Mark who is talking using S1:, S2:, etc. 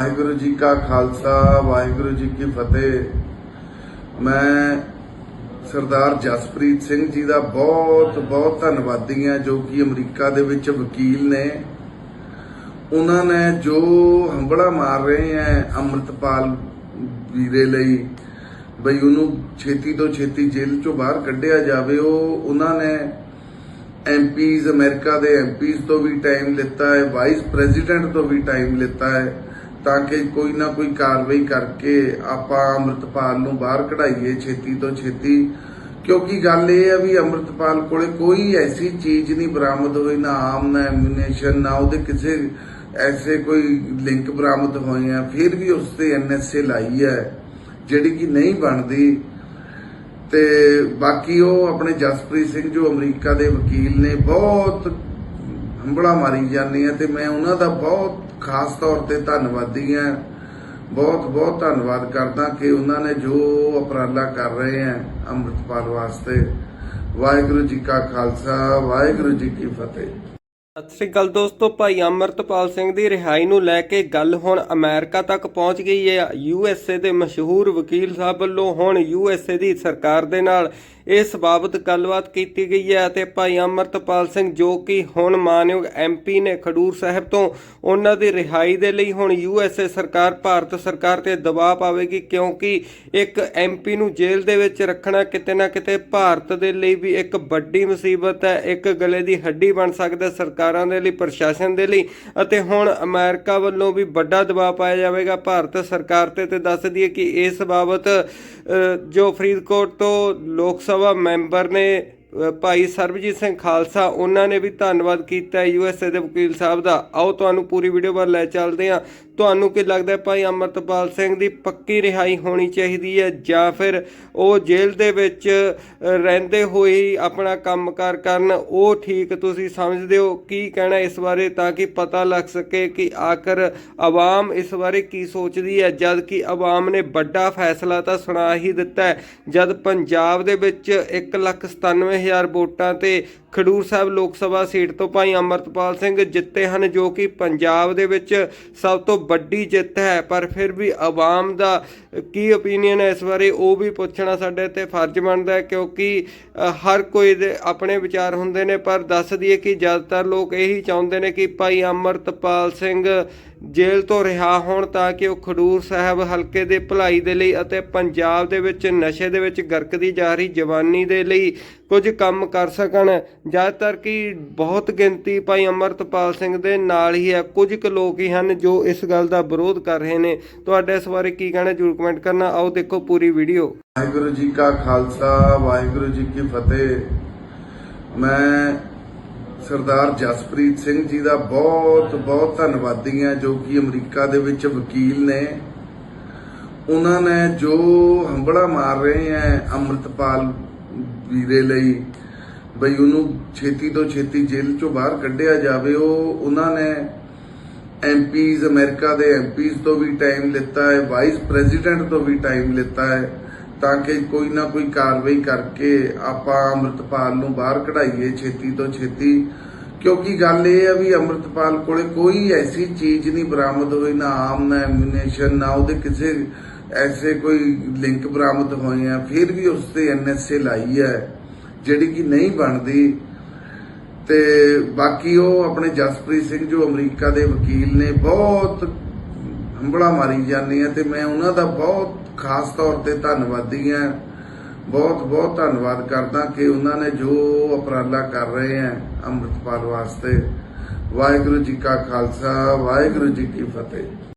S1: ਵਾਹਿਗੁਰੂ ਜੀ ਕਾ ਖਾਲਸਾ, ਵਾਹਿਗੁਰੂ ਜੀ ਕੀ ਫਤਿਹ। ਮੈਂ ਸਰਦਾਰ ਜਸਪ੍ਰੀਤ ਸਿੰਘ ਜੀ ਦਾ ਬਹੁਤ ਬਹੁਤ ਧੰਨਵਾਦੀ ਹਾਂ, ਜੋ ਕਿ ਅਮਰੀਕਾ ਦੇ ਵਿੱਚ ਵਕੀਲ ਨੇ। ਉਹਨਾਂ ਨੇ ਜੋ ਹੰਬੜਾ ਮਾਰ ਰਹੇ ਹੈ ਅੰਮ੍ਰਿਤਪਾਲ ਵੀਰੇ ਲਈ, ਬਈ ਉਹਨੂੰ ਛੇਤੀ ਤੋਂ ਛੇਤੀ ਜੇਲ੍ਹ ਚੋਂ ਬਾਹਰ ਕੱਢਿਆ ਜਾਵੇ, ਉਹ ਉਹਨਾਂ ਨੇ ਐਮਪੀਜ਼ ਅਮਰੀਕਾ ਦੇ ਐਮਪੀਜ਼ ਤੋਂ ਵੀ ਟਾਈਮ ਲਿੱਤਾ ਹੈ ਵਾਈਸ ਪ੍ਰੈਜ਼ੀਡੈਂਟ ਤੋਂ ਵੀ ਟਾਈਮ ਲਿੱਤਾ ਹੈ। ਤਾਂ ਕਿ ਕੋਈ ਨਾ ਕੋਈ ਕਾਰਵਾਈ ਕਰਕੇ ਆਪਾਂ ਅੰਮ੍ਰਿਤਪਾਲ ਨੂੰ ਬਾਹਰ ਕਢਾਈਏ ਛੇਤੀ ਤੋਂ ਛੇਤੀ। ਕਿਉਂਕਿ ਗੱਲ ਇਹ ਆ ਵੀ ਅੰਮ੍ਰਿਤਪਾਲ ਕੋਲੇ ਕੋਈ ਐਸੀ ਚੀਜ਼ ਨਹੀਂ ਬਰਾਮਦ ਹੋਈ, ਨਾ ਆਮ, ਨਾ ਐਮੂਨੇਸ਼ਨ, ਨਾ ਉਹਦੇ ਕਿਸੇ ਐਸੇ ਕੋਈ ਲਿੰਕ ਬਰਾਮਦ ਹੋਏ ਆ। ਫਿਰ ਵੀ ਉਸ ਤੇ ਐਨਐਸਏ ਲਾਈ ਹੈ, ਜਿਹੜੀ ਕਿ ਨਹੀਂ ਬਣਦੀ। ਤੇ ਬਾਕੀ ਉਹ ਆਪਣੇ ਜਸਪ੍ਰੀਤ ਸਿੰਘ ਜੋ ਅਮਰੀਕਾ ਦੇ ਵਕੀਲ ਨੇ, ਬਹੁਤ ਹੰਬੜਾ ਮਾਰੀ ਜਾਂਦੇ ਆ ਤੇ ਮੈਂ ਉਹਨਾਂ ਦਾ ਬਹੁਤ ਖਾਸ ਤੌਰ ਤੇ ਧੰਨਵਾਦੀ ਹਾਂ। ਬਹੁਤ ਬਹੁਤ ਧੰਨਵਾਦ ਕਰਦਾ ਕਿ ਉਹਨਾਂ ਨੇ ਜੋ ਉਪਰਾਲਾ ਕਰ ਰਹੇ ਆ ਅੰਮ੍ਰਿਤਪਾਲ ਵਾਸਤੇ। ਵਾਹਿਗੁਰੂ ਜੀ ਕਾ ਖਾਲਸਾ, ਵਾਹਿਗੁਰੂ ਜੀ ਕੀ ਫਤਿਹ।
S2: ਸਤਿ ਸ੍ਰੀ ਅਕਾਲ ਦੋਸਤੋ, ਭਾਈ ਅਮਰਤਪਾਲ ਸਿੰਘ ਦੀ ਰਿਹਾਈ ਨੂੰ ਲੈ ਕੇ ਗੱਲ ਹੁਣ ਅਮਰੀਕਾ ਤੱਕ ਪਹੁੰਚ ਗਈ ਹੈ। ਯੂਐਸਏ ਦੇ ਮਸ਼ਹੂਰ ਵਕੀਲ ਸਾਹਿਬ ਵੱਲੋਂ ਹੁਣ ਯੂਐਸਏ ਦੀ ਸਰਕਾਰ ਦੇ ਨਾਲ ਇਸ ਬਾਬਤ ਗੱਲਬਾਤ ਕੀਤੀ ਗਈ ਹੈ ਅਤੇ ਭਾਈ ਅਮਰਤਪਾਲ ਸਿੰਘ ਜੋ ਕਿ ਹੁਣ ਮਾਨਯੋਗ ਐਮਪੀ ਨੇ ਖਡੂਰ ਸਾਹਿਬ ਤੋਂ ਉਹਨਾਂ ਦੀ ਰਿਹਾਈ ਦੇ ਲਈ ਹੁਣ ਯੂਐਸਏ ਸਰਕਾਰ, ਭਾਰਤ ਸਰਕਾਰ ਤੇ ਦਬਾਅ ਪਾਵੇਗੀ ਕਿਉਂਕਿ ਇੱਕ ਐਮਪੀ ਨੂੰ ਜੇਲ੍ਹ ਦੇ ਵਿੱਚ ਰੱਖਣਾ ਕਿਤੇ ਨਾ ਕਿਤੇ ਭਾਰਤ ਦੇ ਲਈ ਵੀ ਇੱਕ ਵੱਡੀ ਮੁਸੀਬਤ ਹੈ, ਇੱਕ ਗਲੇ ਦੀ ਹੱਡੀ ਬਣ ਸਕਦਾ ਸਰਕਾਰਾਂ ਦੇ ਲਈ, ਪ੍ਰਸ਼ਾਸਨ ਦੇ ਲਈ ਅਤੇ ਹੁਣ ਅਮਰੀਕਾ ਵੱਲੋਂ ਵੀ ਵੱਡਾ ਦਬਾਅ ਪਾਇਆ ਜਾਵੇਗਾ। ਭਾਰਤ ਸਰਕਾਰ ਤੇ ਤੇ ਦੱਸ ਦਈਏ ਕਿ ਇਸ ਬਾਬਤ ਜੋ ਫਰੀਦਕੋਟ ਤੋਂ ਲੋਕ ਸਭਾ ਮੈਂਬਰ ਨੇ ਭਾਈ ਸਰਬਜੀਤ ਸਿੰਘ ਖਾਲਸਾ, ਉਹਨਾਂ ਨੇ ਵੀ ਧੰਨਵਾਦ ਕੀਤਾ ਯੂਐਸਏ ਦੇ ਵਕੀਲ ਸਾਹਿਬ ਦਾ। ਆਓ ਤੁਹਾਨੂੰ ਪੂਰੀ ਵੀਡੀਓ ਵੱਲ ਲੈ ਚੱਲਦੇ ਹਾਂ। ਤੁਹਾਨੂੰ ਕੀ ਲੱਗਦਾ ਭਾਈ ਅਮਰਤਪਾਲ ਸਿੰਘ ਦੀ ਪੱਕੀ ਰਿਹਾਈ ਹੋਣੀ ਚਾਹੀਦੀ ਹੈ ਜਾਂ ਫਿਰ ਉਹ ਜੇਲ੍ਹ ਦੇ ਵਿੱਚ ਰਹਿੰਦੇ ਹੋਏ ਹੀ ਆਪਣਾ ਕੰਮਕਾਰ ਕਰਨ? ਉਹ ਠੀਕ ਤੁਸੀਂ ਸਮਝਦੇ ਹੋ? ਕੀ ਕਹਿਣਾ ਇਸ ਬਾਰੇ ਤਾਂ ਕਿ ਪਤਾ ਲੱਗ ਸਕੇ ਕਿ ਆਖਰ ਆਵਾਮ ਇਸ ਬਾਰੇ ਕੀ ਸੋਚਦੀ ਹੈ? ਜਦ ਕਿ ਆਵਾਮ ਨੇ ਵੱਡਾ ਫੈਸਲਾ ਤਾਂ ਸੁਣਾ ਹੀ ਦਿੱਤਾ ਜਦ ਪੰਜਾਬ ਦੇ ਵਿੱਚ 197000 ਵੋਟਾਂ ਤੇ ਖਡੂਰ ਸਾਹਿਬ ਲੋਕ ਸਭਾ ਸੀਟ ਤੋਂ ਭਾਈ ਅਮਰਤਪਾਲ ਸਿੰਘ ਜਿੱਤੇ ਹਨ, ਜੋ ਕਿ ਪੰਜਾਬ ਦੇ ਵਿੱਚ ਸਭ ਤੋਂ ਵੱਡੀ ਜਿੱਤ ਹੈ। ਪਰ ਫਿਰ ਵੀ ਆਵਾਮ ਦਾ ਕੀ ਓਪੀਨੀਅਨ ਹੈ ਇਸ ਬਾਰੇ ਉਹ ਵੀ ਪੁੱਛਣਾ ਸਾਡੇ ਤੇ ਫਰਜ਼ ਬਣਦਾ ਕਿਉਂਕਿ ਹਰ ਕੋਈ ਦੇ ਆਪਣੇ ਵਿਚਾਰ ਹੁੰਦੇ ਨੇ, ਪਰ ਦੱਸ ਦਈਏ ਕਿ ਜ਼ਿਆਦਾਤਰ ਲੋਕ ਇਹੀ ਚਾਹੁੰਦੇ ਨੇ ਕਿ ਭਾਈ ਅਮਰਤਪਾਲ ਸਿੰਘ ਜੇਲ੍ਹ ਤੋਂ ਰਿਹਾ ਹੋਣ ਤਾਂ ਕਿ ਉਹ ਖਡੂਰ ਸਾਹਿਬ ਹਲਕੇ ਦੇ ਭਲਾਈ ਦੇ ਲਈ ਅਤੇ ਪੰਜਾਬ ਦੇ ਵਿੱਚ ਨਸ਼ੇ ਦੇ ਵਿੱਚ ਗਰਕਦੀ ਜਾ ਰਹੀ ਜਵਾਨੀ ਦੇ ਲਈ ਕੁਝ ਕੰਮ ਕਰ ਸਕਣ। ਜ਼ਿਆਦਾਤਰ ਕਿ ਬਹੁਤ ਗਿਣਤੀ ਭਾਈ ਅਮਰਤਪਾਲ ਸਿੰਘ ਦੇ ਨਾਲ ਹੀ ਹੈ। ਕੁਝ ਕੁ ਲੋਕ ਹੀ ਹਨ ਜੋ ਇਸ ਗੱਲ ਦਾ ਵਿਰੋਧ ਕਰ ਰਹੇ ਨੇ। ਤੁਹਾਡੇ ਇਸ ਬਾਰੇ ਕੀ ਕਹਿਣਾ ਜਰੂਰ ਕਮੈਂਟ ਕਰਨਾ। ਆਓ ਦੇਖੋ ਪੂਰੀ ਵੀਡੀਓ।
S1: ਵਾਹਿਗੁਰੂ ਜੀ ਕਾ ਖਾਲਸਾ, ਵਾਹਿਗੁਰੂ ਜੀ ਕੀ ਫਤਿਹ। ਮੈਂ ਸਰਦਾਰ ਜਸਪ੍ਰੀਤ ਸਿੰਘ ਜੀ ਦਾ ਬਹੁਤ ਬਹੁਤ ਧੰਨਵਾਦੀ ਹਾਂ, ਜੋ ਕਿ ਅਮਰੀਕਾ ਦੇ ਵਿੱਚ ਵਕੀਲ ਨੇ। ਉਹਨਾਂ ਨੇ ਜੋ ਹੰਬੜਾ ਮਾਰ ਰਹੇ ਹੈ ਅੰਮ੍ਰਿਤਪਾਲ ਵੀਰੇ ਲਈ, ਬਈ ਉਹਨੂੰ ਛੇਤੀ ਤੋਂ ਛੇਤੀ ਜੇਲ੍ਹ ਚੋਂ ਬਾਹਰ ਕੱਢਿਆ ਜਾਵੇ, ਉਹ ਉਹਨਾਂ ਨੇ ਐਮਪੀਜ਼ ਅਮਰੀਕਾ ਦੇ ਐਮਪੀਜ਼ ਤੋਂ ਵੀ ਟਾਈਮ ਲਿੱਤਾ ਹੈ ਵਾਈਸ ਪ੍ਰੈਜ਼ੀਡੈਂਟ ਤੋਂ ਵੀ ਟਾਈਮ ਲਿੱਤਾ ਹੈ। ਤਾਂ ਕਿ ਕੋਈ ਨਾ ਕੋਈ ਕਾਰਵਾਈ ਕਰਕੇ ਆਪਾਂ ਅੰਮ੍ਰਿਤਪਾਲ ਨੂੰ ਬਾਹਰ ਕਢਾਈਏ ਛੇਤੀ ਤੋਂ ਛੇਤੀ। ਕਿਉਂਕਿ ਗੱਲ ਇਹ ਹੈ ਵੀ ਅੰਮ੍ਰਿਤਪਾਲ ਕੋਲੇ ਕੋਈ ਐਸੀ ਚੀਜ਼ ਨਹੀਂ ਬਰਾਮਦ ਹੋਈ, ਨਾ ਆਮ, ਨਾ ਐਮੂਨੇਸ਼ਨ ਨਾ ਉਹਦੇ ਕਿਸੇ ਐਸੇ ਕੋਈ ਲਿੰਕ ਬਰਾਮਦ ਹੋਏ ਆ। ਫਿਰ ਵੀ ਉਸ ਤੇ ਐਨਐਸਏ ਲਾਈ ਹੈ, ਜਿਹੜੀ ਕਿ ਨਹੀਂ ਬਣਦੀ। ਤੇ ਬਾਕੀ ਉਹ ਆਪਣੇ ਜਸਪ੍ਰੀਤ ਸਿੰਘ, ਜੋ ਅਮਰੀਕਾ ਦੇ ਵਕੀਲ ਨੇ, ਬਹੁਤ ਹੰਬੜਾ ਮਾਰੀ ਜਾਂਦੀ ਹੈ ਤੇ ਮੈਂ ਉਹਨਾਂ ਦਾ ਬਹੁਤ ਖਾਸ ਤੌਰ ਤੇ ਧੰਨਵਾਦੀ ਹਾਂ। ਬਹੁਤ ਬਹੁਤ ਧੰਨਵਾਦ ਕਰਦਾ ਕਿ ਉਹਨਾਂ ਨੇ ਜੋ ਉਪਰਾਲਾ ਕਰ ਰਹੇ ਹੈ ਅੰਮ੍ਰਿਤਪਾਲ ਵਾਸਤੇ। ਵਾਹਿਗੁਰੂ ਜੀ ਕਾ ਖਾਲਸਾ, ਵਾਹਿਗੁਰੂ ਜੀ ਕੀ ਫਤਿਹ।